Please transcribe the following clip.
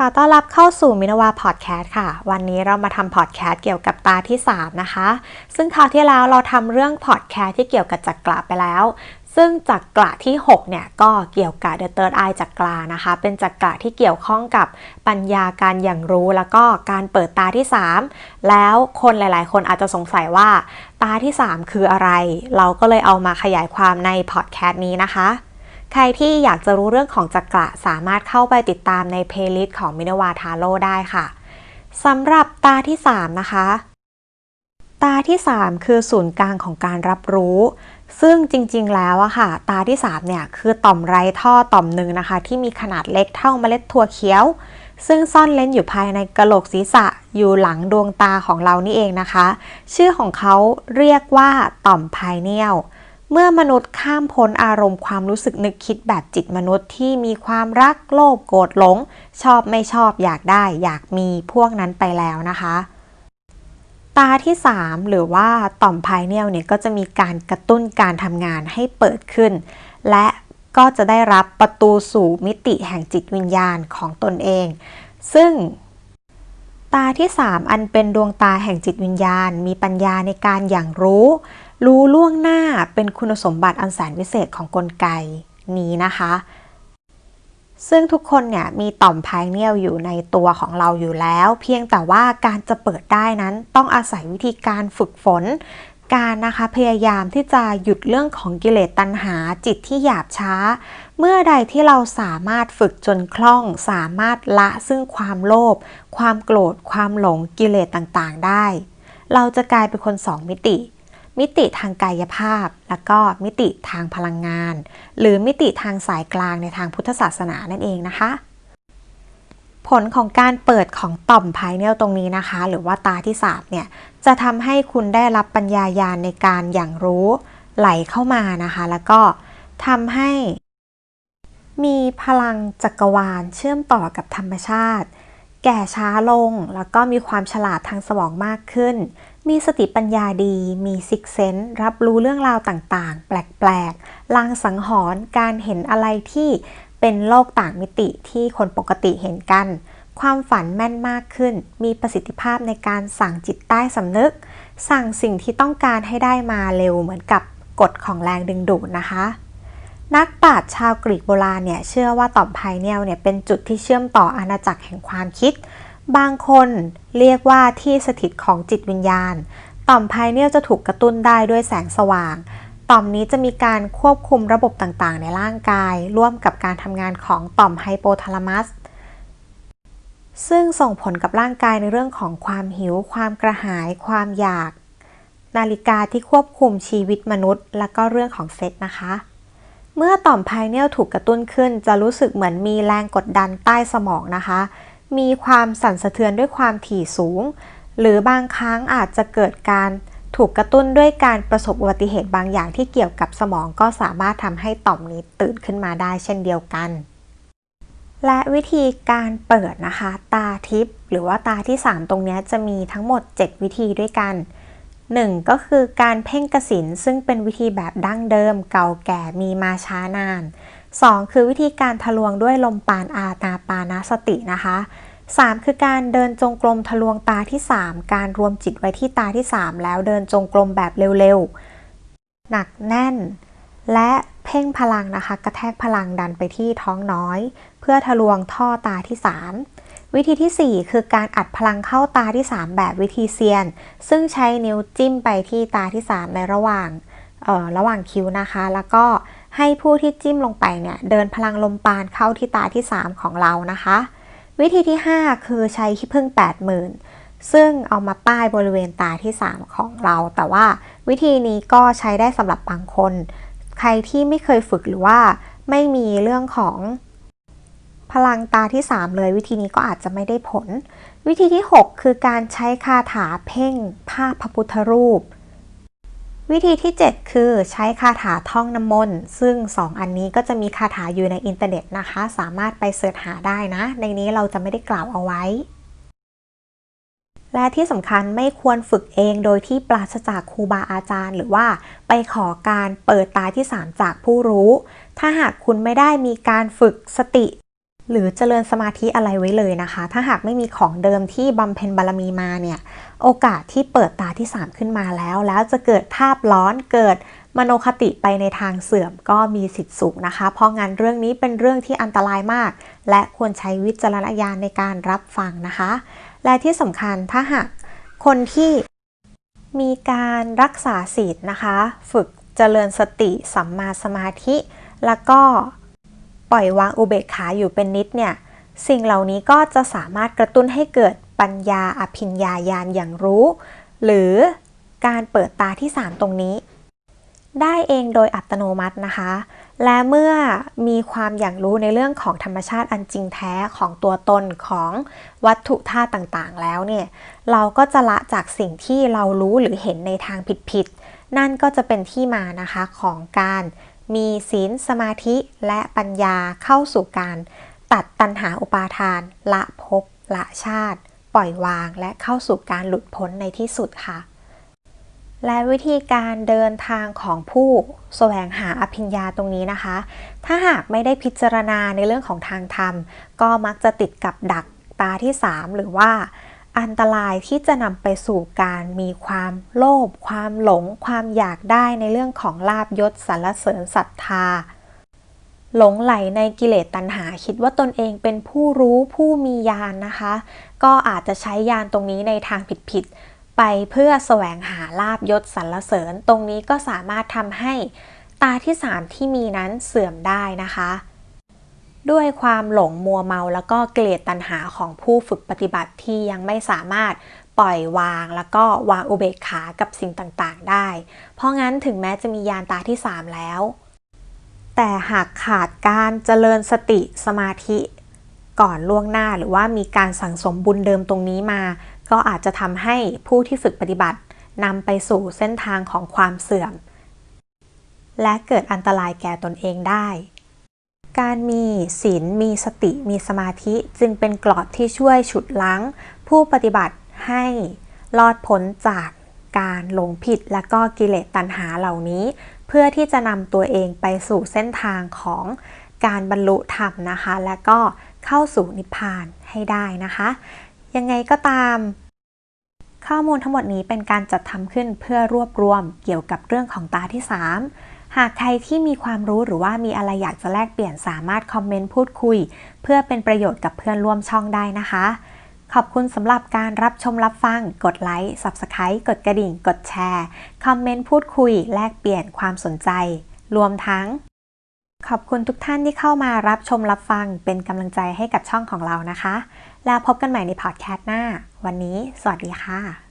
ขอต้อนรับเข้าสู่มินวาพอดแคสต์ค่ะ วันนี้เรามาทำพอดแคสต์เกี่ยวกับตาที่ 3 นะคะ ซึ่งคราวที่แล้วเราทำเรื่องพอดแคสต์ที่เกี่ยวกับจักระไปแล้ว ซึ่งจักระที่ 6 เนี่ย ก็เกี่ยวกับ The Third Eye จักรานะคะ เป็นจักระที่เกี่ยวข้องกับปัญญาการอย่างรู้แล้วก็การเปิดตาที่ 3 แล้วคนหลาย ๆ คนอาจจะสงสัยว่าตาที่ 3 คืออะไร เราก็เลยเอามาขยายความในพอดแคสต์นี้นะคะ ใครที่อยากจะรู้เรื่องของจักระสามารถเข้าไปติดตามในเพลย์ลิสต์ของมินาวาทาโร่ได้ค่ะสำหรับตาที่ 3 นะคะ ตาที่ 3 คือศูนย์กลางของการรับรู้ ซึ่งจริงๆแล้วอะค่ะ ตาที่ 3 เนี่ย คือต่อมไรท่อต่อมหนึ่งนะคะ ที่มีขนาดเล็กเท่าเมล็ดถั่วเขียว ซึ่งซ่อนเล้นอยู่ภายในกระโหลกศีรษะอยู่หลังดวงตาของเรานี่เองนะคะ ชื่อของเขาเรียกว่าต่อมไพเนียล เมื่อมนุษย์ข้ามพ้นอารมณ์ความรู้สึกนึกคิดแบบจิตมนุษย์ที่มีความรักโลภโกรธหลง ชอบไม่ชอบอยากได้ อยากมีพวกนั้นไปแล้วนะคะ ตาที่ 3 หรือว่าต่อมไพเนียลเนี่ยก็จะมีการกระตุ้นการทำงานให้เปิดขึ้น และก็จะได้รับประตูสู่มิติแห่งจิตวิญญาณของตนเอง ซึ่งตาที่ 3 อันเป็นดวงตาแห่งจิตวิญญาณ มีปัญญาในการอย่างรู้ รู้ล่วงหน้าเป็นคุณสมบัติอันแสนวิเศษของกลไกนี้นะคะ ซึ่งทุกคนเนี่ยมีต่อมพายเนียลอยู่ในตัวของเราอยู่แล้ว เพียงแต่ว่าการจะเปิดได้นั้นต้องอาศัยวิธีการฝึกฝน การนะคะพยายามที่จะหยุดเรื่องของกิเลสตัณหาจิตที่หยาบช้า เมื่อใดที่เราสามารถฝึกจนคล่อง สามารถละซึ่งความโลภความโกรธความหลงกิเลสต่างๆได้ เราจะกลายเป็นคนสองมิติ มิติทางกายภาพ แล้วก็มิติทางพลังงาน หรือมิติทางสายกลางในทางพุทธศาสนานั่นเองนะคะ ผลของการเปิดของต่อมภายเนลตรงนี้นะคะ หรือว่าตาที่3เนี่ยจะทำให้คุณได้รับปัญญายาณในการอย่างรู้ไหลเข้ามานะคะ แล้วก็ทำให้ มีพลังจักรวาลเชื่อมต่อกับธรรมชาติ แก่ช้าลงแล้วก็มีความฉลาดทางสมองมากขึ้น มีสติปัญญาดี มีซิกเซนรับรู้เรื่องราวต่างๆ แปลกๆ ลางสังหรณ์การเห็นอะไรที่เป็นโลกต่างมิติที่คนปกติเห็นกัน ความฝันแม่นมากขึ้น มีประสิทธิภาพในการสั่งจิตใต้สำนึก สั่งสิ่งที่ต้องการให้ได้มาเร็วเหมือนกับกฎของแรงดึงดูดนะคะ นักปราชญ์ชาวกรีกโบราณเนี่ยเชื่อว่าต่อมไพเนียลเนี่ยเป็นจุดที่เชื่อมต่ออาณาจักรแห่งความคิด บางคนเรียกว่าที่สถิตของจิตวิญญาณ ต่อมไพเนียลจะถูกกระตุ้นได้ด้วยแสงสว่าง ต่อมนี้จะมีการควบคุมระบบต่างๆ ในร่างกาย ร่วมกับการทำงานของต่อมไฮโปทาลามัส ซึ่งส่งผลกับร่างกายในเรื่องของความหิว ความกระหาย ความอยาก นาฬิกาที่ควบคุมชีวิตมนุษย์ และก็เรื่องของเซ็กนะคะเมื่อต่อมไพเนียลถูกกระตุ้นขึ้น จะรู้สึกเหมือนมีแรงกดดันใต้สมองนะคะ มีความสั่นสะเทือนด้วยความถี่สูง หรือบางครั้งอาจจะเกิดการถูกกระตุ้นด้วยการประสบอุบัติเหตุบางอย่างที่เกี่ยวกับสมองก็สามารถทำให้ต่อมนี้ตื่นขึ้นมาได้เช่นเดียวกัน และวิธีการเปิดนะคะ ตาทิพย์หรือว่าตาที่ 3 ตรงนี้จะมีทั้งหมด 7 วิธีด้วยกัน 1. ก็คือการเพ่งกระสินซึ่งเป็นวิธีแบบดั้งเดิมเก่าแก่มีมาช้านาน 2. คือวิธีการทะลวงด้วยลมปานอาตาปานาสตินะคะ 3. คือการเดินจงกรมทะลวงตาที่ 3 การรวมจิตไว้ที่ตาที่ 3 แล้วเดินจงกรมแบบเร็วๆ หนักแน่น และเพ่งพลังนะคะ กระแทกพลังดันไปที่ท้องน้อย เพื่อทะลวงท่อตาที่ 3 วิธีที่ 4 คือการอัดพลังเข้าตาที่ 3 แบบวิธีเซียน ซึ่งใช้นิ้วจิ้มไปที่ตาที่ 3 ในระหว่างระหว่างคิ้วนะคะ แล้วก็ ให้ผู้ที่จิ้มลงไปเนี่ยเดินพลังลมปานเข้าที่ตาที่ 3 ของเรานะคะ วิธีที่ 5 คือใช้ขี้ผึ้ง80,000 ซึ่งเอามาป้ายบริเวณตาที่ 3 ของเรา แต่ว่าวิธีนี้ก็ใช้ได้สำหรับบางคน ใครที่ไม่เคยฝึกหรือว่าไม่มีเรื่องของพลังตาที่ 3 เลยวิธีนี้ก็อาจจะไม่ได้ผล วิธีที่ 6 คือการใช้คาถาเพ่งภาพพระพุทธรูป วิธีที่ 7 คือใช้คาถาท่องน้ำมนต์ซึ่ง 2 อันนี้ก็จะมีคาถาอยู่ในอินเทอร์เน็ตนะคะ สามารถไปเสิร์ชหาได้นะ ในนี้เราจะไม่ได้กล่าวเอาไว้ และที่สำคัญไม่ควรฝึกเองโดยที่ปราศจากครูบาอาจารย์ หรือว่าไปขอการเปิดตาที่ 3 จากผู้รู้ ถ้าหากคุณไม่ได้มีการฝึกสติ หรือเจริญสมาธิอะไรไว้เลยนะคะ ถ้าหากไม่มีของเดิมที่บำเพ็ญบารมีมาเนี่ยโอกาสที่เปิดตาที่ 3 ขึ้นมาแล้ว แล้วจะเกิดภาพร้อนเกิดมโนคติไปในทางเสื่อมก็มีสิทธิ์สูงนะคะ เพราะงั้นเรื่องนี้เป็นเรื่องที่อันตรายมาก และควรใช้วิจารณญาณในการรับฟังนะคะ และที่สำคัญถ้าหากคนที่มีการรักษาศีลนะคะ ฝึกเจริญสติสัมมาสมาธิ แล้วก็ ปล่อยวางอุเบกขาอยู่เป็นนิดเนี่ย สิ่งเหล่านี้ก็จะสามารถกระตุ้นให้เกิดปัญญาอภิญญาญาณอย่างรู้ หรือการเปิดตาที่ 3 ตรงนี้ ได้เองโดยอัตโนมัตินะคะ และเมื่อมีความอย่างรู้ในเรื่องของธรรมชาติอันจริงแท้ของตัวตนของวัตถุธาตุต่างๆ แล้วเนี่ย เราก็จะละจากสิ่งที่เรารู้หรือเห็นในทางผิดๆ นั่นก็จะเป็นที่มานะคะของการ มีศีลสมาธิและปัญญาเข้าสู่การตัดตัณหาอุปาทาน ละภพละชาติ ปล่อยวางและเข้าสู่การหลุดพ้นในที่สุดค่ะ และวิธีการเดินทางของผู้แสวงหาอภิญญาตรงนี้นะคะ ถ้าหากไม่ได้พิจารณาในเรื่องของทางธรรม ก็มักจะติดกับดักตาที่ 3 หรือว่า อันตรายที่จะนำไปสู่การมีความโลภความหลง ความอยากได้ในเรื่องของลาบยศสรรเสริญศรัทธา หลงไหลในกิเลสตัณหาคิดว่าตนเองเป็นผู้รู้ผู้มีญาณนนะคะ ก็อาจจะใช้ญาณตรงนี้ในทางผิดๆไปเพื่อแสวงหาลาบยศสรรเสริญ ตรงนี้ก็สามารถทำให้ตาที่ 3 ที่มีนั้นเสื่อมได้นะคะ ด้วยความหลงมัวเมาแล้วก็เกลียดตัณหาของผู้ฝึกปฏิบัติที่ยังไม่สามารถปล่อยวางแล้วก็วางอุเบกขากับสิ่งต่างๆ ได้ เพราะงั้นถึงแม้จะมียานตาที่ 3 แล้ว แต่หากขาดการเจริญสติสมาธิก่อนล่วงหน้าหรือว่ามีการสั่งสมบุญเดิมตรงนี้มา ก็อาจจะทำให้ผู้ที่ฝึกปฏิบัตินำไปสู่เส้นทางของความเสื่อม และเกิดอันตรายแก่ตนเองได้ การมีศีลมีสติมีสมาธิจึงเป็นกรอบที่ช่วยฉุดล้างผู้ปฏิบัติให้รอดพ้นจากการหลงผิดและก็กิเลสตัณหาเหล่านี้ เพื่อที่จะนำตัวเองไปสู่เส้นทางของการบรรลุธรรมนะคะ และก็เข้าสู่นิพพานให้ได้นะคะ ยังไงก็ตาม ข้อมูลทั้งหมดนี้เป็นการจัดทำขึ้นเพื่อรวบรวมเกี่ยวกับเรื่องของตาที่ 3 หากใครที่มีความรู้หรือว่ามีอะไรอยากจะแลกเปลี่ยนสามารถคอมเมนต์พูดคุย เพื่อเป็นประโยชน์กับเพื่อนร่วมช่องได้นะคะ ขอบคุณสำหรับการรับชมรับฟัง กดไลค์ Subscribe กดกระดิ่ง กดแชร์ คอมเมนต์พูดคุย แลกเปลี่ยนความสนใจ รวมทั้ง ขอบคุณทุกท่านที่เข้ามารับชมรับฟังเป็นกำลังใจให้กับช่องของเรานะคะ แล้วพบกันใหม่ในพอดแคสต์หน้า วันนี้ สวัสดีค่ะ